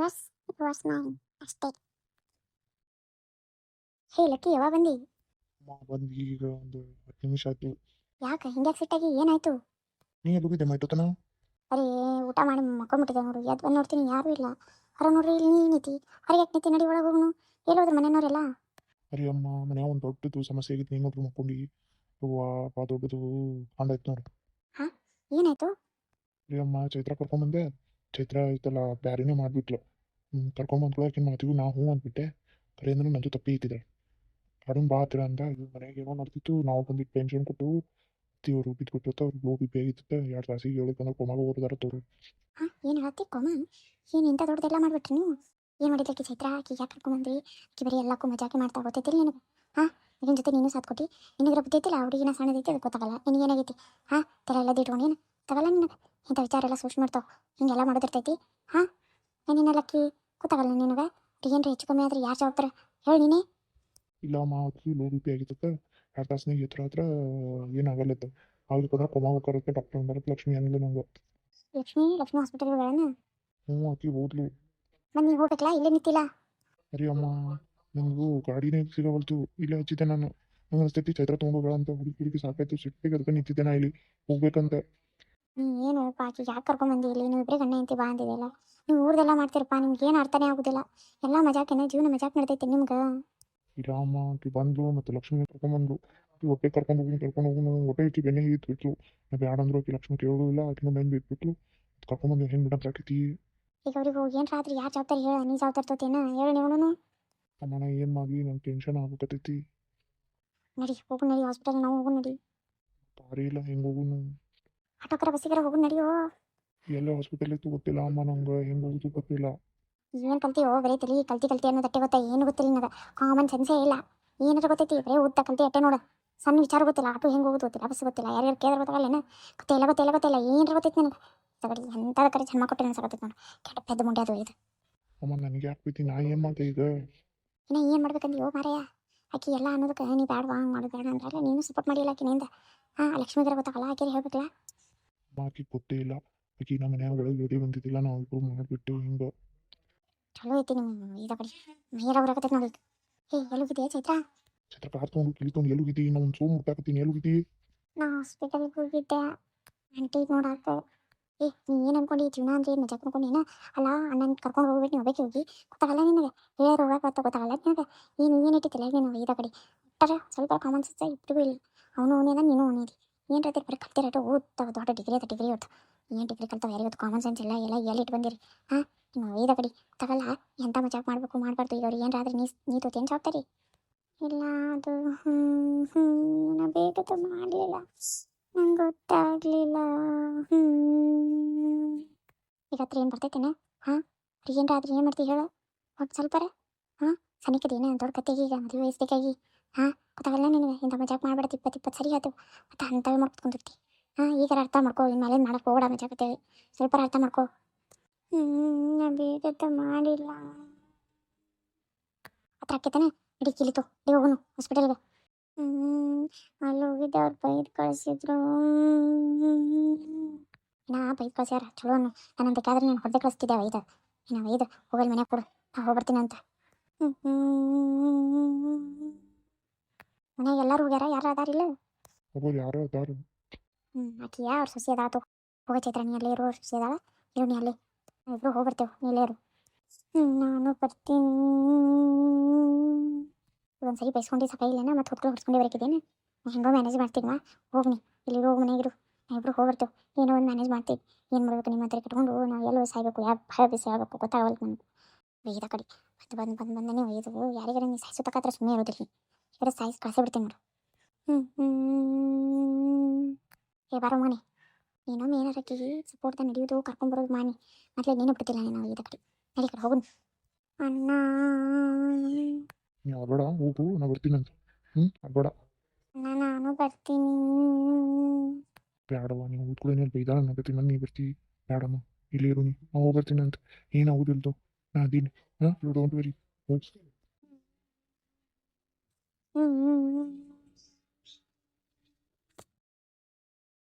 Universe it was main ಅಷ್ಟೇ. ಹೇ lucky ಯಾವಾಗ ಬಂದಿ? ಅಮ್ಮ ಬಂದು ಈಗ ಒಂದು ಹತ್ತು ನಿಮಿಷ ಆಯ್ತು. ಯಾಕೆ ಹಿಂಗ್ಯಾಕೆ ಸಿಟ್ಟಾಗಿ ಏನಾಯ್ತು? ನೀ ಎಲ್ಲಿಗಿದ್ದೆ ಮೈಟೋತನ ಅರೇ ಊಟ ಮಾಡಿ ಮಕ್ಕೊಂಬಿಟ್ಟಿದೆ ನೋಡು ಎದ್ದು ಬಂದು ನೋಡ್ತೀನಿ ಯಾರೂ ಇಲ್ಲ. ಅರ ನೋಡ್ರಿ ಇಲ್ಲಿ ನೀ ನಿಂತಿ ಅರೆ ಯಾಕೆ ನಿಂತಿ ನಡಿ ಒಳಗೆ ಹೋಗ್ನು. ಎಲ್ಲೋದ್ರ ಮನೆಯವ್ರೆಲ್ಲ? ಅರೆ ಅಮ್ಮ ಮನೆ ಒಂದು ದೊಡ್ಡದು ಸಮಸ್ಯೆ ಆಗಿತ್ತು ನೀನೊಬ್ರು ಮಕ್ಕೊಂಡು. ಅವ್ವ ಭಾಳ ದೊಡ್ಡದು ಕಾಂಡಾಯ್ತು ನೋಡು. ಏನಾಯ್ತು? ಅರೆ ಅಮ್ಮ ಚೈತ್ರ ಕರ್ಕೊಂಬಂದೆ ಚೈತ್ರ ಐತಲ್ಲ ಬ್ಯಾರಿನೇ ಮಾಡಿಬಿಟ್ಲು. ಹ್ಞೂ ಕರ್ಕೊಂಬಂದ್ಕೊಳ ಆಕಿನ ಮಾತಿಗೂ ನಾ ಹ್ಞೂ ಅಂದ್ಬಿಟ್ಟೆ. ಕರೆ ಅಂದ್ರೆ ನಂದು ತಪ್ಪಿ ಇತ್ತಿದೆ ಕಾಡನ್ ಬಾ ಹತ್ತಿರ ಅಂತ ಇದು ಮನೆಗೆ ಏನೋ ನಡೆದಿತ್ತು, ನಾವು ಬಂದಿದ್ದು ಟೆನ್ಷನ್ ಕೊಟ್ಟು, ಇವರು ಬಿದ್ದುಬಿಟ್ಟು ಅವ್ರಿಗೆ ಲೋ ಬಿ ಆಗಿತ್ತು ಎರಡು ತಾಸಿಗೆ ಹೇಳಿದ್ರೆ ಬಂದ್ರೆ ಕೊಮಾಗ ಓದಿದಾರ ತೋರು. ಏನು ಹೇಳ್ತಿ ಕೊಮ? ಏನು ಇಂಥ ದೊಡ್ಡದೆಲ್ಲ ಮಾಡ್ಬಿಟ್ರಿ ನೀವು? ಏನು ಮಾಡಿದ್ಲಕ್ಕಿ ಚೈತ್ರ? ಆಕಿ ಯಾಕೆ ಕರ್ಕೊಂಬಂದ್ರಿ? ಆಕಿ ಬರೀ ಎಲ್ಲಕ್ಕೂ ಮಜಾಕೆ ಮಾಡ್ತಾ ಗೊತ್ತೈತಿಲ್ಲ ನಿನಗೆ? ಹಾಂ ನಿನ್ನ ಜೊತೆ ನೀನು ಸಾಥ್ ಕೊಟ್ಟಿ. ನಿನಗೆ ಗೊತ್ತೈತಿಲ್ಲ ಹುಡುಗಿನ ಸಣ್ಣದೈತಿ ಅದು ಗೊತ್ತಾಗಲ್ಲ. ನಿನಗೆ ಏನಾಗೈತಿ? ಹಾಂ, ತಲೆ ಎಲ್ಲ ದಿಟ್ಕೊಂಡು ಏನು ತಗಲ್ಲ ನಿನಗೆ? ಇಂಥ ವಿಚಾರ ಎಲ್ಲ ಸೂಕ್ಷ್ಮ ಮಾಡ್ತಾವ. ಹಿಂಗೆಲ್ಲ ಮಾಡೋದಿರ್ತೈತಿ? ಹಾಂ ಏನೇನ ಲಕ್ಕಿ ಗೊತ್ತಾಗಲ್ಲ ನಿನಗೆ? ಏನ್ರ ಹೆಚ್ಚು ಕಮ್ಮಿ ಆದ್ರೆ ಯಾರು ಜವಾಬ್ದಾರ? ಹೇಳಿ ನೀನೇ. ಇಲ್ಲ ಅಮ್ಮ ಅದಕ್ಕೆ ಲೋ ಬಿ ಪಿ ಆಗಿತ್ತು ಎರಡು ತಾಸಿನಾಗ ಹತ್ರ ಹತ್ರ ಏನಾಗಲ್ಲತ್ತ ಕೂಡ ಕೊಮಾ ಡಾಕ್ಟರ್ ಅಂದ್ರೆ ಲಕ್ಷ್ಮಿ ಏನಿಲ್ಲ ನಂಗೆ. ಲಕ್ಷ್ಮಿ? ಲಕ್ಷ್ಮಿ ಹಾಸ್ಪಿಟಲ್ಗಳನ್ನ ಹ್ಞೂ ಅತಿ ಹೋದ್ಲು. ಮನ್ ಹೋಗ್ಬೇಕಲ್ಲ? ಇಲ್ಲೇ ನಿಂತಿಲ್ಲ? ಅರಿ ಅಮ್ಮ ನನಗೂ ಗಾಡಿನೇ ಸಿಗವಲ್ತು ಇಲ್ಲಿ ಹಚ್ಚಿದ್ದೆ ನಾನು. ನಂಗೆ ಸ್ಥಿತಿ ಚೈತ್ರ ತೊಗೊಂಡೋಗಳ ಅಂತ ಹುಡುಗಿ ಹುಡುಗಿ ಸಾಕಾಯ್ತು. ಸಿಟ್ಟಿಗೆ ಅದಕ್ಕೆ ನಿಂತಿದ್ದೆ ನಾ ಇಲ್ಲಿ. ಹೋಗ್ಬೇಕಂತ. ಏನು ಪಾಕಿ ಯಾಕೆ ಕರ್ಕೊಂಬಂದಿ ಇಲ್ಲಿ? ನೀವು ಇಬ್ಬರೇ ಗಂಡ ಹೆಂಡತಿ ಬಾ ಅಂದಿದೆಯಲ್ಲ ನೀವು ಊರ್ದೆಲ್ಲ ಮಾಡ್ತೀರಪ್ಪ ನಿಮ್ಗೆ ಏನು ಅರ್ಥನೇ ಆಗೋದಿಲ್ಲ. ಎಲ್ಲ ಮಜಾಕೇನೆ ಜೀವನ ಮಜಾಕ್ ನಡ್ದೈತೆ ನಿಮ್ಗೆ. ಇಲ್ಲ ಅಮ್ಮ ಆಕಿ ಬಂದ್ಲು ಮತ್ತು ಲಕ್ಷ್ಮಿ ಕರ್ಕೊಂಬಂದ್ರು ಆಕಿ ಹೊಟ್ಟೆ ಕರ್ಕೊಂಡು ಹೋಗಿ ಕರ್ಕೊಂಡು ಹೋಗಿ ನಂಗೆ ಹೊಟ್ಟೆ ಇಕ್ಕಿ ಬೆನ್ನೆ ಇತ್ತು ನಾವು ಯಾರಂದ್ರು ಆಕಿ ಲಕ್ಷ್ಮಿ ಕೇಳೋದಿಲ್ಲ ಆಕಿನ ಬೆನ್ನು ಬಿಟ್ಬಿಟ್ಲು. ಕರ್ಕೊಂಬಂದು ಹೆಂಗೆ ಬಿಡಕ್ಕೆ ಆಕೈತಿ? ಈಗ ಅವ್ರಿಗೆ ಹೋಗಿ ಏನು ರಾತ್ರಿ ಯಾರು ಜವಾಬ್ದಾರಿ ಹೇಳ ನೀ ಜವಾಬ್ದಾರಿ ತೋತೇನ ಹೇಳು ನೀವು ಅಮ್ಮನ ಏನು ಮಾಡಿ ನಂಗೆ ಟೆನ್ಷನ್ ಆಗ್ಬೇಕತ್ತೈತಿ ನಡಿ ಹೋಗು ನಡಿ ಹಾಸ್ಪಿಟಲ್ ನಾವು ಹೋಗು ನಡಿ. ದಾರಿ ಇಲ್ಲ ಹೆಂಗೆ ಹೋಗುನು? ಆಟೋಕರ ಬಸ್ಸಿಗರ ಹೋಗು ನಡಿಯೋ ಎಲ್ಲ ಹಾಸ್ಪಿಟಲ್ ಇತ್ತು ಗೊತ್ತಿಲ್ಲ ಅಮ್ಮ ನಂಗೆ ಹೆಂಗೆ ಹೋಗುದು ಗೊತ್ತಿಲ್ಲ ಏನು ಕಲ್ತೀಯೋ ಬರೀ ತಲಿ ಕಲ್ತಿ ಕಲ್ತಿ ಅನ್ನೋದು ತಟ್ಟೆ ಗೊತ್ತಾ ಏನು ಗೊತ್ತಿಲ್ಲ ನಿನಗೆ ಕಾಮನ್ ಸೆನ್ಸೇ ಇಲ್ಲ ಏನಾರ ಗೊತ್ತೈತಿ ಬರೀ ಉದ್ದ ಕಲ್ತಿ ಅಟ್ಟೆ ನೋಡು ಸಣ್ಣ ವಿಚಾರ ಗೊತ್ತಿಲ್ಲ ಆಟು ಹೆಂಗೆ ಹೋಗೋದು ಗೊತ್ತಿಲ್ಲ ಬಸ್ ಗೊತ್ತಿಲ್ಲ ಯಾರ್ಯಾರು ಕೇಳಿದ್ರೆ ಗೊತ್ತಾಗಲ್ಲ ಗೊತ್ತಿಲ್ಲ ಗೊತ್ತಿಲ್ಲ ಗೊತ್ತಿಲ್ಲ ಏನಾರ ಗೊತ್ತೈತಿ ನನಗೆ ತಗಡಿ ಎಂಥದ ಕರೆ ಜನ್ಮ ಕೊಟ್ಟರೆ ಅನ್ಸಕತ್ತೈತಿ ನೋಡು ಕೆಟ್ಟ ಪೆದ್ದು ಮುಂಡೆ ಅದು ಇದು ಅಮ್ಮ ನನಗೆ ಯಾಕೆ ಬೈತಿ ನಾ ಏನು ಮಾಡ್ದೆ ಈಗ ಏನ ಏನು ಮಾಡ್ಬೇಕಂದಿ ಯೋ ಮಾರಯ್ಯ ಆಕಿ ಎಲ್ಲ ಅನ್ನೋದಕ್ಕೆ ನೀ ಬ್ಯಾಡವಾ ಹಂಗೆ ಮಾಡೋದು ಬೇಡ ಅಂದ್ರೆ ನೀನು ಸಪೋರ್ಟ್ ಮಾಡಿಲ್ಲ ಆಕಿನಿಂದ ಹಾಂ ಲಕ್ಷ್ಮಿಗರ ಗೊತ್ತಾಗಲ್ಲ ಆಕೆ ಹೇಳ್ಬೇಕಲ್ಲ ಅಮ್ಮ ಆಕಿ ಗೊತ್ತೇ ಇಲ್ಲ ಆಕಿ ನಮ್ಮ ಮನ್ಯಾಗ ಎದೆ ಬಂದಿದ್ದಿಲ್ಲ ನಾವು ಇಬ್ಬರು ಬಿಟ್ಟು ಹಿಂಗೆ ಚಲೋ ಐತಿ ನಿಮ್ಮ ಇದ ಕಡೆ ಮೈಯೆಲ್ಲ ಬರಕತ್ತೈತಿ ನೋಡಿ ಹೇ ಎಲ್ಲಿಗಿದೆಯಾ ಚೈತ್ರ ಚೈತ್ರ ಕಾರ್ ತೊಗೊಂಡು ಕಿಲಿ ತೊಗೊಂಡು ಎಲ್ಲಿಗಿದ್ದಿ ನಾವು ಒಂದು ಸೋಮ್ ಮುಟ್ಟಾಕತ್ತೀನಿ ಎಲ್ಲಿಗಿದ್ದಿ ನಾ ಹಾಸ್ಪಿಟಲ್ಗೆ ಹೋಗಿದ್ದೆ ಆಂಟಿ ನೋಡಾಕ ಏ ನೀ ಏನು ಅನ್ಕೊಂಡು ಜೀವನ ಅಂದ್ರೆ ಏನು ಮಜಾಕ್ ಅಲ್ಲ ಅಣ್ಣನ ಕರ್ಕೊಂಡು ಹೋಗ್ಬಿಟ್ಟು ನೀವು ಹೋಗಿ ಹೋಗಿ ಗೊತ್ತಾಗಲ್ಲ ನಿನಗೆ ಹೇಳ ಹೋಗಕ್ಕೆ ಅಂತ ಗೊತ್ತಾಗಲ್ಲ ನಿನಗೆ ಏನು ಏನು ಇಟ್ಟಿಲ್ಲ ನೀನು ಇದ ಕಡೆ ಒಟ್ಟಾರೆ ಸ್ವಲ್ಪ ಕಾಮನ್ ಸೆನ್ಸ್ ಇಬ್ಬರಿಗೂ ಇಲ್ಲ ಅವನು ಅವನೇದ ನೀನು ಅವನೇದಿ ಏನು ರೈತರು ಬರೀ ಕಲ್ತಿರಟ್ಟು ಓದ್ತಾವ ದೊಡ್ಡ ಡಿಗ್ರಿ ಅದ ಡಿಗ್ರಿ ಓದ್ ಏನು ಡಿಗ್ರಿ ಕಲ್ತಾವ ಯಾರಿಗೊತ್ತು ಕಾಮನ್ ಸೆನ್ಸ್ ಇಲ್ಲ ಎಲ್ಲ ಎಲ್ಲಿ ಇಟ್ಟು ಬಂದಿರಿ? ಹಾಂ, ನೀವು ಇದ ಕಡಿ. ತಗಲ್ಲ ಎಂಥ ಮಜಾಕ್ ಮಾಡಬೇಕು, ಮಾಡಬಾರ್ದು. ಈಗ ಅವ್ರಿಗೆ ಏನಾದ್ರೆ ನೀ ನೀ ತೋತೇನು ಜವಾಬ್ದಾರಿ? ಇಲ್ಲ, ಅದು ಹ್ಞೂ ನಾ ಬೇಗದ ಮಾಡಲಿಲ್ಲ. ನಂಗೆ ಗೊತ್ತಾಗ್ಲಿಲ್ಲ. ಹ್ಞೂ ಈಗ ಹತ್ರ ಏನು ಹಾ ಹಾಂ ಏನ್ರ ಆದ್ರೆ ಏನು ಮಾಡ್ತೀವಿ ಹೇಳು. ಹೋಗಿ ಸ್ವಲ್ಪರ ಹಾಂ ಏನೇ ದೊಡ್ಡ ಕತೆಗೆ ಈಗ ಮದುವೆ ವಯಸ್ಸಿಗಾಗಿ ಹಾಂ ಗೊತ್ತಾಗಲ್ಲ ನಿನಗೆ ಇಂಥ ಮಜಾಕ್ ಮಾಡ್ಬೇಡ ಇಪ್ಪತ್ತು ಇಪ್ಪತ್ತು ಸರಿ ಆಯ್ತು ಮತ್ತು ಅಂಥವೇ ಮಾಡ್ಕೊಂತಿರ್ತಿ ಹಾಂ ಈಗ ಅರ್ಥ ಮಾಡ್ಕೋ. ಇನ್ಮೇಲೆ ಮಾಡಕ್ಕೆ ಹೋಗೋಣ ಮಜಾಕತ್ತೇವೆ ಸ್ವಲ್ಪ ಅರ್ಥ ಮಾಡ್ಕೋ. ಹ್ಞೂ ನಾ ಬೇಗದ ಮಾಡಿಲ್ಲ. ಹತ್ರ ಆಕೈತಾನೆ ಇಡೀ ಕಿಲಿತು ಇಡೀ ಹೋಗೋನು ಹಾಸ್ಪಿಟಲ್ಗೆ ಹ್ಮ್, ಅಲ್ಲಿ ಹೋಗಿದ್ದೆ, ಅವ್ರು ಬೈದ್ ಕಳಿಸಿದ್ರು. ನಾ ಬೈದ್ ಕಳಿಸ್ಯಾರ ಚಲೋ ನಾನು ಬೇಕಾದ್ರೆ ನಾನು ಹೊಡೆದೇ ಕಳಿಸ್ತಿದ್ದೆ ಒಯ್ದ ಇನ್ನು ಐದು ಹೋಗಲ್ ಮನ್ಯಾಗ ಕೊಡು. ನಾ ಹೋಗ್ಬರ್ತೀನಿ ಅಂತ. ಮನೆಗೆ ಎಲ್ಲರೂ ಹೋಗ್ಯಾರ? ಯಾರು ಅದಾರಿಲ್ಲ ಒಬ್ಬರು ಯಾರು ಹ್ಞೂ ಆಕಿ ಅವ್ರ ಸೊಸೆ ಅದಾತು ಹೋಗ ಚೈತ್ರ ನೀ ಅಲ್ಲೇ ಇರು ಸೊಸೆ ಅದಾಳ ಇರು ನೀ ಅಲ್ಲೇ ಇಬ್ರು ಹೋಗ್ಬರ್ತೇವೆ ನೀ ಇಲ್ಲೇ ಇರು ನಾನು ಬರ್ತೀನಿ ಒಂದು ಸರಿ ಬೈಸ್ಕೊಂಡು ಸಾಕಾಗಿಲ್ಲನ ಮತ್ತೆ ಹೊತ್ಕೊಂಡು ಹೊಡ್ಸ್ಕೊಂಡು ಬರಕಿದ್ದೇನೆ ಹೆಂಗೋ ಮ್ಯಾನೇಜ್ ಮಾಡ್ತೀನಿ ಹೋಗ್ನಿ ಇಲ್ಲಿ ಹೋಗಿ ಮನೆಗಿರು ಇಬ್ರು ಹೋಗ್ಬರ್ತೇವೆ ಏನೋ ಒಂದು ಮ್ಯಾನೇಜ್ ಮಾಡ್ತೀವಿ ಏನು ಮಾಡ್ಬೇಕು ನಿಮ್ಮ ಹತ್ರ ಕಟ್ಕೊಂಡು ನಾವು ಎಲ್ಲೋ ಸಾಯ್ಬೇಕು ಯಾವ ಭಯ ಬಿಸಿ ಆಗಬೇಕು ಗೊತ್ತಾಗಲ್ಲ ನನಗೆ ಒಯ್ದ ಕಡೆ ಮತ್ತೆ ಬಂದು ಬಂದು ಬಂದು ನೀವು ಇದು ಯಾರಿಗಾರ ನೀವು ಸಾಯಿಸೋತಕ್ಕ ಸುಮ್ಮನೆ ಇರೋದಿಲ್ಲ ಕಡೆ ಸಾಯಿಸಿ ಕಳಿಸಿ ಬಿಡ್ತೀನಿ ನೋಡು ಹ್ಞೂ ಹ್ಞೂ ಏ ಬಾರೋ ಮನೆ ಏನೋ ಏನಾರಕ್ಕೆ ಸಪೋರ್ಟ್ದ ನಡೆಯೋದು ಕರ್ಕೊಂಡ್ಬರೋದು ಮಾನಿ. ಮೊದಲೇ ನೀನು ಬಿಡ್ತಿಲ್ಲ ನಾನು ಒಯ್ದ ಕಡೆ ನಡಿ ಕಡೆ ಹೋಗುನು. ಅಣ್ಣ. ನೀ ಅಲ್ಬೇಡ ಹೋಗು ನಾ ಬರ್ತೀನಿ ಅಂತ ಹ್ಞೂ ಅಲ್ಬೇಡ ಅಣ್ಣ ನಾನು ಬರ್ತೀನಿ. ಬೇಡವ ನೀವು ಕೂತ್ಕೊಳ್ಳಿ ಬೈದಾಳ ನಾನು ನೀ ಬರ್ತಿ ಬೇಡಮ್ಮ ಇಲ್ಲಿ ಇರು ನೀ ನಾ ಹೋಗಿ ಬರ್ತೀನಿ ಅಂತ ಏನು ಆಗುದಿಲ್ದು ನಾ ಅದೀನಿ. ಹಾಂ ಯು ಡೋಂಟ್ ವೆರಿ ಹೋಗಿ. ಹ್ಞೂ